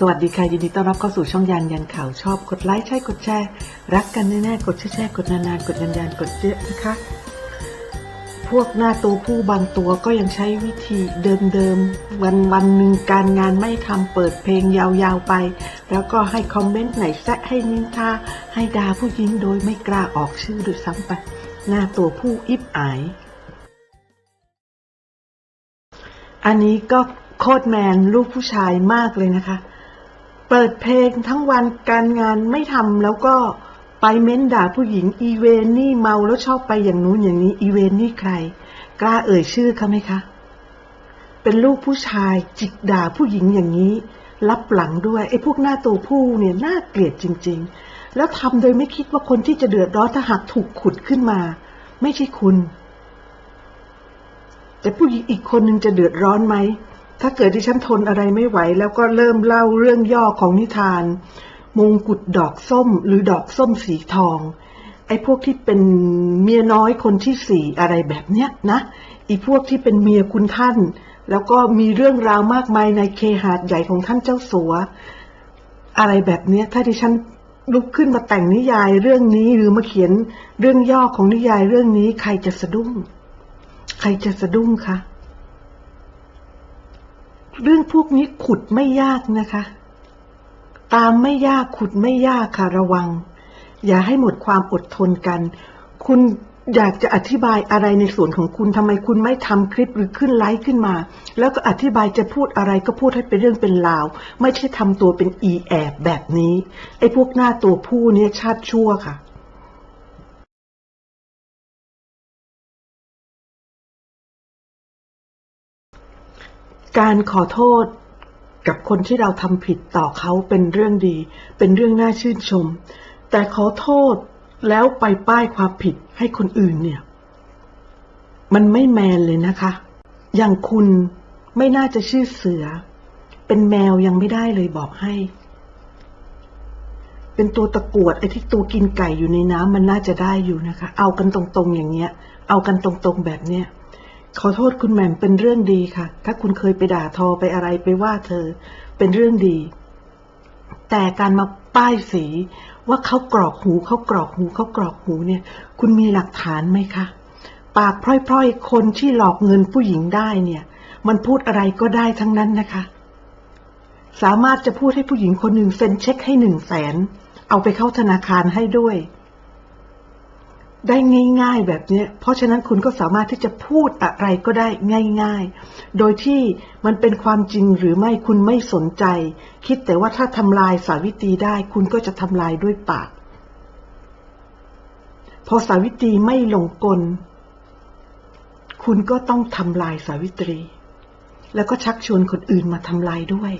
สวัสดีค่ะ ยินดีต้อนรับเข้าสู่ช่องยันยันข่าวชอบกดไลค์ใช่กดแชร์ รักกันแน่ๆกดแชร์กดนานๆกดยันยันกดเยอะนะคะ พวกหน้าตัวผู้บางตัวก็ยังใช้วิธีเดิมๆวันวันหนึ่งการงานไม่ทำเปิดเพลงยาวๆไป แล้วก็ให้คอมเมนต์ไหนแซะให้นินทาให้ด่าผู้หญิงโดยไม่กล้าออกชื่อด้วยซ้ำไป หน้าตัวผู้อิบอาย อันนี้ก็โคตรแมนลูกผู้ชายมากเลยนะคะ เปิดเพลงทั้งวันการงานไม่ทำแล้วก็ไปเม้นด่าผู้หญิงอีเวนนี่เมาแล้วชอบไปอย่างนู้นอย่างนี้อีเวนนี่ใคร กล้าเอ่ยชื่อเขาไหมคะ เป็นลูกผู้ชายจิกด่าผู้หญิงอย่างนี้ รับหลังด้วยไอ้พวกหน้าตัวผู้เนี่ยน่าเกลียดจริง ๆ แล้วทำโดยไม่คิดว่าคนที่จะเดือดร้อนถ้าหากถูกขุดขึ้นมา ไม่ใช่คุณ แต่ผู้หญิงอีกคนหนึ่งจะเดือดร้อนไหม ถ้าเกิดที่ฉันทนอะไรไม่ไหว แล้วก็เริ่มเล่าเรื่องย่อของนิทาน มงกุฎดอกส้มหรือดอกส้มสีทอง ไอ้พวกที่เป็นเมียน้อยคนที่สี่อะไรแบบเนี้ยนะอีพวกที่เป็นเมียคุณท่าน แล้วก็มีเรื่องราวมากมายในเคหาดใหญ่ของท่านเจ้าสัว อะไรแบบเนี้ย ถ้าดิฉันลุกขึ้นมาแต่งนิยายเรื่องนี้หรือมาเขียนเรื่องย่อของนิยายเรื่องนี้ ใครจะสะดุ้ง ใครจะสะดุ้งคะ เรื่องพวกนี้ขุดไม่ยากนะคะ ตามไม่ยากขุดไม่ยากค่ะระวัง อย่าให้หมดความอดทนกัน คุณอยากจะอธิบายอะไรในส่วนของคุณทำไมคุณไม่ทำคลิปหรือขึ้นไลฟ์ขึ้นมา แล้วก็อธิบายจะพูดอะไรก็พูดให้เป็นเรื่องเป็นราว ไม่ใช่ทำตัวเป็นอีแอบแบบนี้ไอ้พวกหน้าตัวผู้เนี่ยชาติชั่วค่ะ การขอโทษกับคนที่เราทำผิดต่อเขาเป็นเรื่องดี เป็นเรื่องน่าชื่นชม แต่ขอโทษแล้วไปป้ายความผิดให้คนอื่นเนี่ย มันไม่แมนเลยนะคะ อย่างคุณไม่น่าจะชื่อเสือ เป็นแมวยังไม่ได้เลยบอกให้ เป็นตัวตะกรวดไอ้ที่ตัวกินไก่อยู่ในน้ำมันน่าจะได้อยู่นะคะ เอากันตรงๆอย่างเงี้ย เอากันตรงๆแบบเนี้ย ขอโทษคุณแหม่มเป็นเรื่องดีค่ะ ถ้าคุณเคยไปด่าทอไปอะไรไปว่าเธอ เป็นเรื่องดี แต่การมาป้ายสีว่าเขากรอกหูเขากรอกหูเขากรอกหูเนี่ย คุณมีหลักฐานไหมคะ ปากพร่อยๆ คนที่หลอกเงินผู้หญิงได้เนี่ย มันพูดอะไรก็ได้ทั้งนั้นนะคะ สามารถจะพูดให้ผู้หญิงคนหนึ่งเซ็นเช็คให้หนึ่งแสน เอาไปเข้าธนาคารให้ด้วย ได้ง่าย ๆ แบบนี้ เพราะฉะนั้นคุณก็สามารถที่จะพูดอะไรก็ได้ง่าย ๆ โดยที่มันเป็นความจริงหรือไม่คุณไม่สนใจ คิดแต่ว่าถ้าทำลายสาวิตรีได้ คุณก็จะทำลายด้วยปาก พอสาวิตรีไม่หลงกล คุณก็ต้องทำลายสาวิตรี แล้วก็ชักชวนคนอื่นมาทำลายด้วย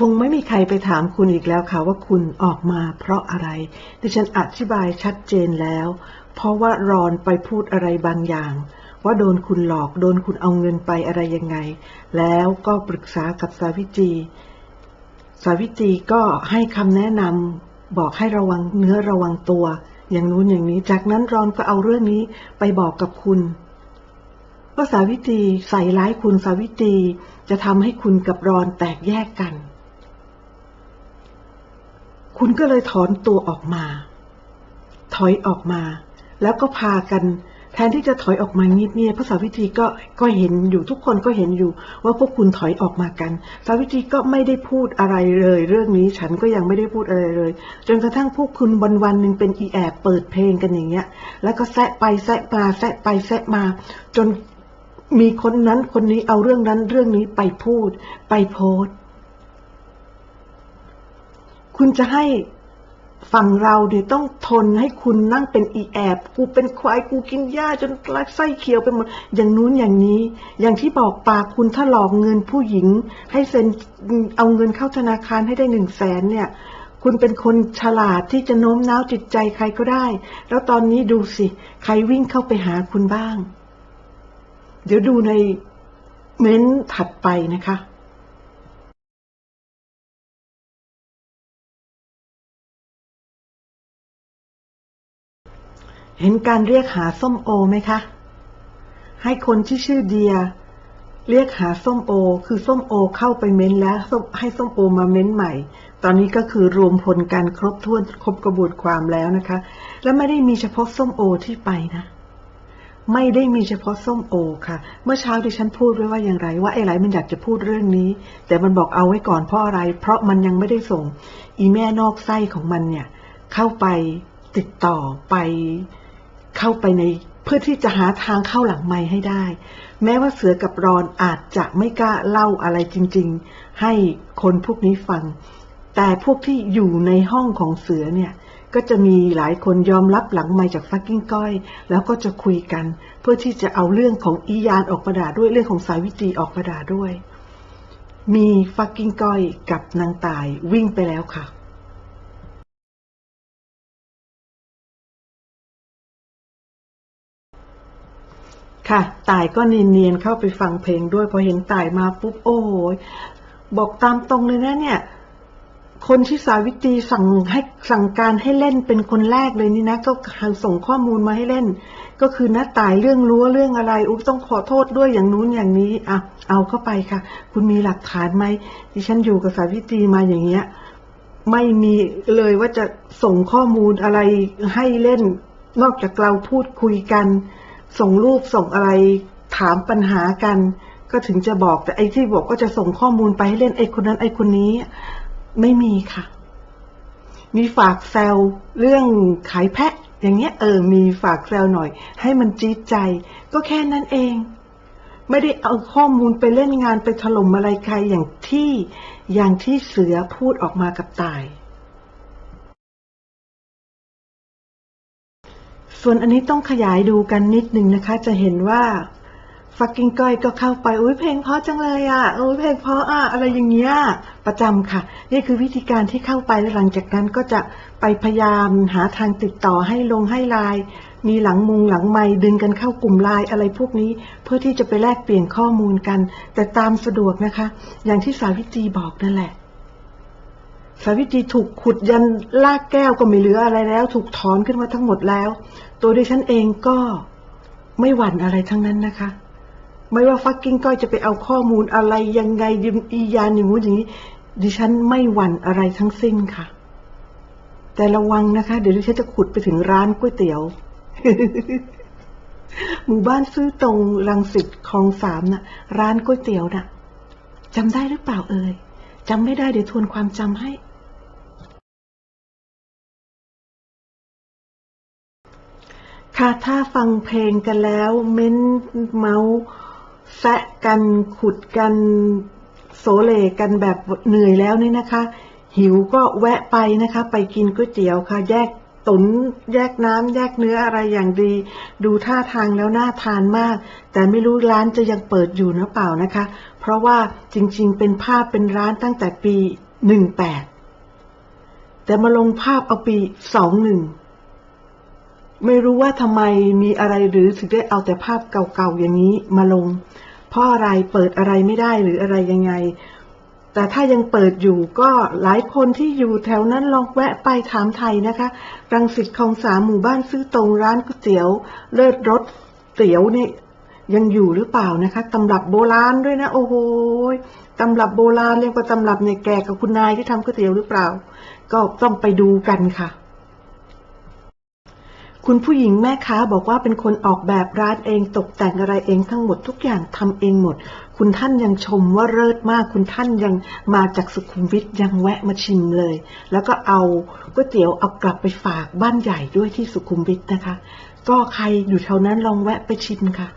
คงไม่มีใครไปถามคุณอีกแล้วค่ะว่าคุณออกมาเพราะอะไร ดิฉันอธิบายชัดเจนแล้ว เพราะว่ารอนไปพูดอะไรบางอย่าง ว่าโดนคุณหลอกโดนคุณเอาเงินไปอะไรยังไง แล้วก็ปรึกษากับสาวิตรีสาวิตรีก็ให้คำแนะนำบอกให้ระวังเนื้อระวังตัว อย่างนู้นอย่างนี้ จากนั้นรอนก็เอาเรื่องนี้ไปบอกกับคุณว่าสาวิตรีใส่ร้ายคุณสาวิตรีจะทำให้คุณกับรอนแตกแยกกัน คุณก็เลยถอนตัวออกมา ถอยออกมา แล้วก็พากันแทนที่จะถอยออกมาเงียบๆพระสาวิตรีก็ก็เห็นอยู่ทุกคนก็เห็นอยู่ ว่าพวกคุณถอยออกมากัน สาวิตรีก็ไม่ได้พูดอะไรเลย เรื่องนี้ฉันก็ยังไม่ได้พูดอะไรเลย จนกระทั่งพวกคุณวันวันหนึ่งเป็นอีแอบเปิดเพลงกันอย่างเงี้ย แล้วก็แซะไปแซะมาแซะไปแซะมา จนมีคนนั้นคนนี้เอาเรื่องนั้นเรื่องนี้ไปพูด ไปโพสต์ คุณจะให้ฝั่งเราเนี่ยต้องทนให้คุณนั่งเป็นอีแอบ กูเป็นควายกูกินหญ้าจนกลายไส้เขียวไปหมดอย่างนู้นอย่างนี้ อย่างที่บอกปากคุณถ้าหลอกเงินผู้หญิง ให้เซ็นเอาเงินเข้าธนาคารให้ได้หนึ่งแสนเนี่ย คุณเป็นคนฉลาดที่จะโน้มน้าวจิตใจใครก็ได้ แล้วตอนนี้ดูสิ ใครวิ่งเข้าไปหาคุณบ้าง เดี๋ยวดูในเม้นต์ถัดไปนะคะ เห็นการเรียกหาส้มโอไหมคะ ให้คนที่ชื่อเดีย เรียกหาส้มโอ คือส้มโอเข้าไปเม้นแล้วให้ส้มโอมาเม้นใหม่ ตอนนี้ก็คือรวมพลกันครบถ้วนครบกระบวนความแล้วนะคะ และไม่ได้มีเฉพาะส้มโอที่ไปนะ ไม่ได้มีเฉพาะส้มโอค่ะ เมื่อเช้าดิฉันพูดไว้ว่าอย่างไร ว่าไอ้ไรมันอยากจะพูดเรื่องนี้ แต่มันบอกเอาไว้ก่อนเพราะอะไร เพราะมันยังไม่ได้ส่ง อีแม่นอกไส้ของมันเนี่ย เข้าไปติดต่อไป เข้าไปในเพื่อที่จะหาทางเข้าหลังไม้ให้ได้ แม้ว่าเสือกับรอนอาจจะไม่กล้าเล่าอะไรจริง ๆ ให้คนพวกนี้ฟัง แต่พวกที่อยู่ในห้องของเสือเนี่ย ก็จะมีหลายคนยอมรับหลังไม้จากฟักกิ้งก้อย แล้วก็จะคุยกัน เพื่อที่จะเอาเรื่องของอียานออกมาด่าด้วยเรื่องของสายวิจีออกมาด่าด้วย มีฟักกิ้งก้อยกับนางตายวิ่งไปแล้วค่ะ ค่ะ ตายก็เนียนๆเข้าไปฟังเพลงด้วยพอเห็นตายมาปุ๊บโอ้โหบอกตามตรงเลยนะเนี่ย คนที่สาวิตรีสั่งให้สั่งการให้เล่นเป็นคนแรกเลยนี่นะ ก็ส่งข้อมูลมาให้เล่น ก็คือน้าตายเรื่องรั้วเรื่องอะไร อุ๊บต้องขอโทษด้วยอย่างนู้นอย่างนี้อะเอาเข้าไปค่ะ คุณมีหลักฐานไหมดิฉันอยู่กับสาวิตรีมาอย่างเงี้ย ไม่มีเลยว่าจะส่งข้อมูลอะไรให้เล่น นอกจากเราพูดคุยกัน ส่งรูปส่งอะไรถามปัญหากัน ก็ถึงจะบอกแต่ไอ้ที่บอกก็จะส่งข้อมูลไปให้เล่นไอ้คนนั้นไอ้คนนี้ ไม่มีค่ะ มีฝากแซวเรื่องขายแพะ อย่างเงี้ยเออมีฝากแซวหน่อย ให้มันจี๊ดใจ ก็แค่นั้นเอง ไม่ได้เอาข้อมูลไปเล่นงานไปถล่มอะไรใครอย่างที่อย่างที่เสือพูดออกมากับตาย ส่วนอันนี้ต้องขยายดูกันนิดนึงนะคะ จะเห็นว่าฟักกิ้งก้อยก็เข้าไปอุ้ยเพลงเพราะจังเลยอะอุ้ยเพลงเพราะอะอะไรอย่างเงี้ยประจำค่ะ นี่คือวิธีการที่เข้าไปแล้วหลังจากนั้นก็จะไปพยายามหาทางติดต่อให้ลงให้ไลน์มีหลังมุงหลังไม้ดึงกันเข้ากลุ่มไลน์อะไรพวกนี้ เพื่อที่จะไปแลกเปลี่ยนข้อมูลกัน แต่ตามสะดวกนะคะ อย่างที่สาวิตรีบอกนั่นแหละ สาวิตรีถูกขุดยันลากแก้วก็ไม่เหลืออะไรแล้ว ถูกถอนขึ้นมาทั้งหมดแล้ว ตัวดิฉันเองก็ไม่หวั่นอะไรทั้งนั้นนะคะ ไม่ว่าฟักกิ้งก้อยจะไปเอาข้อมูลอะไรยังไงยิมอียานอย่างงู้นอย่างนี้ ดิฉันไม่หวั่นอะไรทั้งสิ้นค่ะ แต่ระวังนะคะ เดี๋ยวดิฉันจะขุดไปถึงร้านก๋วยเตี๋ยว หมู่บ้านซื้อตรงรังสิตคลองสามน่ะ ร้านก๋วยเตี๋ยวน่ะจำได้หรือเปล่าเอ่ยจำไม่ได้เดี๋ยวทวนความจำให้ ค่ะ ถ้าฟังเพลงกันแล้ว เม้นเมาส์แซะกันขุดกันโสเลกันแบบเหนื่อยแล้วนี่นะคะ หิวก็แวะไปนะคะ ไปกินก๋วยเตี๋ยวค่ะ แยกตุนแยกน้ำแยกเนื้ออะไรอย่างดี ดูท่าทางแล้วน่าทานมาก แต่ไม่รู้ร้านจะยังเปิดอยู่หรือเปล่านะคะ เพราะว่าจริงๆ เป็นภาพเป็นร้านตั้งแต่ปีหนึ่งแต่มาลงภาพเอาปีสองหนึ่ง ไม่รู้ว่าทำไมมีอะไรหรือถึงได้เอาแต่ภาพเก่าๆอย่างนี้มาลง เพราะอะไรเปิดอะไรไม่ได้หรืออะไรยังไง แต่ถ้ายังเปิดอยู่ก็หลายคนที่อยู่แถวนั้นลองแวะไปถามไทยนะคะรังสิตคลองสามหมู่บ้านซื้อตรงร้านก๋วยเตี๋ยวเลิศรสเตี๋ยวเนี่ยยังอยู่หรือเปล่านะคะตำรับโบราณด้วยนะโอ้โหตำรับโบราณเรียกว่าตำรับเนี่ยแก่กับคุณนายที่ทำก๋วยเตี๋ยวหรือเปล่า ก็ต้องไปดูกันค่ะ คุณผู้หญิงแม่ค้าบอกว่าเป็นคนออกแบบร้านเองตกแต่งอะไรเองทั้งหมดทุกอย่างทำเองหมด คุณท่านยังชมว่าเลิศมาก คุณท่านยังมาจากสุขุมวิทยังแวะมาชิมเลย แล้วก็เอาก๋วยเตี๋ยวเอากลับไปฝากบ้านใหญ่ด้วยที่สุขุมวิทนะคะ ก็ใครอยู่แถวนั้นลองแวะไปชิมค่ะ